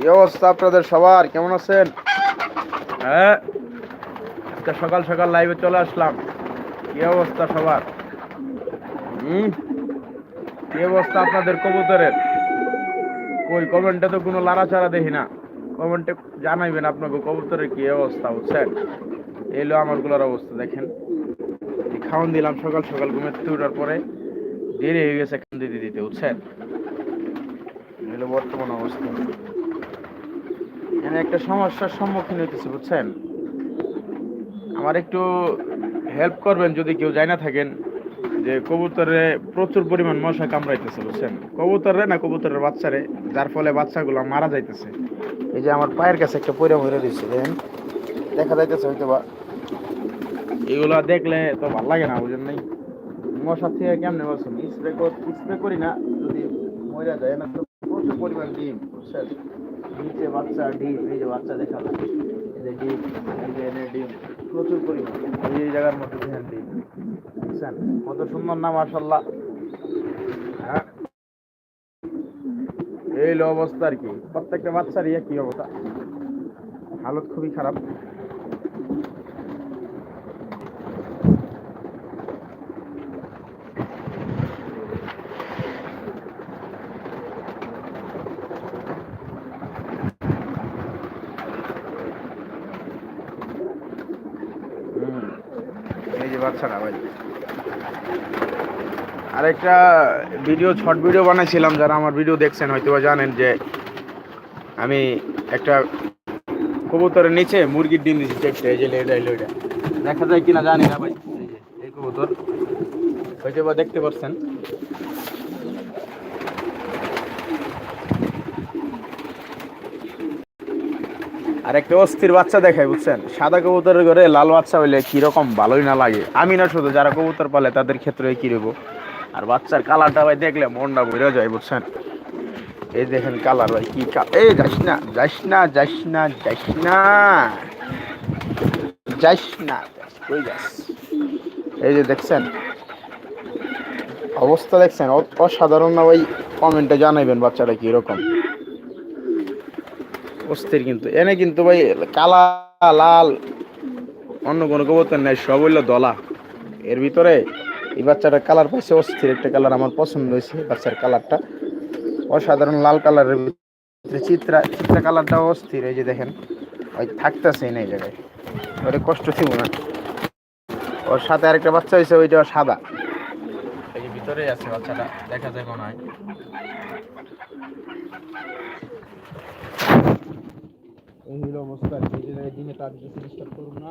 কি অবস্থা আপনাদের সবার? কেমন আছেন? হ্যাঁ আজকে সকাল সকাল লাইভে চলে আসলাম। কি অবস্থা সবার? হুম? কি অবস্থা আপনাদের কবুতরের? কই কমেন্টে তো কোনো লাড়াচাড়া দেখি না। কমেন্টে জানাইবেন আপনাকে কবুতরের কি অবস্থা বুঝছেন? এলো আমারগুলোর অবস্থা দেখেন। খাওয়ান দিলাম সকাল সকাল ঘুমের উঠার পরে। দেরি হয়ে গেছে খান দিতে দিতে বুঝছেন? এলো বর্তমান অবস্থা। এখানে একটা সমস্যার সম্মুখীন হইতেছে, বুঝছেন? আমার একটু হেল্প করবেন যদি কেউ যায় না থাকেন যে কবুতরে প্রচুর পরিমাণ মশা কামড়াইতেছে, বুঝছেন? কবুতরে না কবুতরের বাচ্চারে, যার ফলে বাচ্চাগুলো মারা যাইতেছে। এই যে আমার পায়ের কাছে একটা পয়রা মরে দিচ্ছে দেখেন? দেখা যাইতেছে হয়তো বা এগুলা দেখলে তো ভালো লাগে না, বুঝেন নাই? মশা থেকে কেমনে বলছেন স্প্রে স্প্রে করি না, যদি মরে যায় না তো প্রচুর পরিমাণ ডিম, বুঝছেন? নিচে বাচ্চা ডিম এই যে বাচ্চা ডিম ডিম। প্রচুর পরিমাণ। এই জায়গার মধ্যে বুঝছেন কত সুন্দর না মার্শাল্লাহ হ্যাঁ? এই অবস্থা আর কি। প্রত্যেকটা বাচ্চারই একই অবস্থা। হালত খুবই খারাপ। এই পারছে না ভাই আরেকটা ভিডিও, শর্ট ভিডিও বানাইছিলাম, যারা আমার ভিডিও দেখছেন হয়তো জানেন যে আমি একটা কবুতরের নিচে মুরগির ডিম দিচ্ছি দেখতে, এই যে এটা দেখা যায় কিনা জানি না ভাই, এই কবুতর। হয়তো বা দেখতে পাচ্ছেন আর একটা অস্থির বাচ্চা দেখায়, বুঝছেন? সাদা কবুতরের ঘরে লাল বাচ্চা হইলে কীরকম ভালোই না লাগে। আমি না শুধু, যারা কবুতর পালে তাদের ক্ষেত্রে কি রইব? আর বাচ্চার কালারটা ভাই দেখলে মনটা ভরে যায়, বুঝছেন? এই দেখেন কালার ভাই, কি এই যাস না যাস না যাস না যাস না। যাস না এই যে দেখছেন? অবস্থা দেখছেন? অসাধারণ না ভাই? কমেন্টে জানাইবেন বাচ্চাটা কীরকম। অস্থির কিন্তু। এনে কিন্তু ভাই কালা, লাল, অন্য কোনো কবুতর নেই, সব হইল দলা। এর ভিতরে এই বাচ্চাটার কালার পাইছে অস্থির, একটা কালার আমার পছন্দ হয়েছে বাচ্চার কালারটা অসাধারণ লাল কালারের ভিতরে চিত্রা চিত্রা কালারটা অস্থির, এই যে দেখেন, ওই থাকতেছে না এই জায়গায়। ওটা কষ্ট ছিল না। ওর সাথে আরেকটা বাচ্চা হয়েছে ওইটা সাদা। ভিতরেই আছে বাচ্চাটা, দেখা যায় মনে এই হলো অবস্থা জায়গায় দিনে তার ডিস্টার্ব করুন না।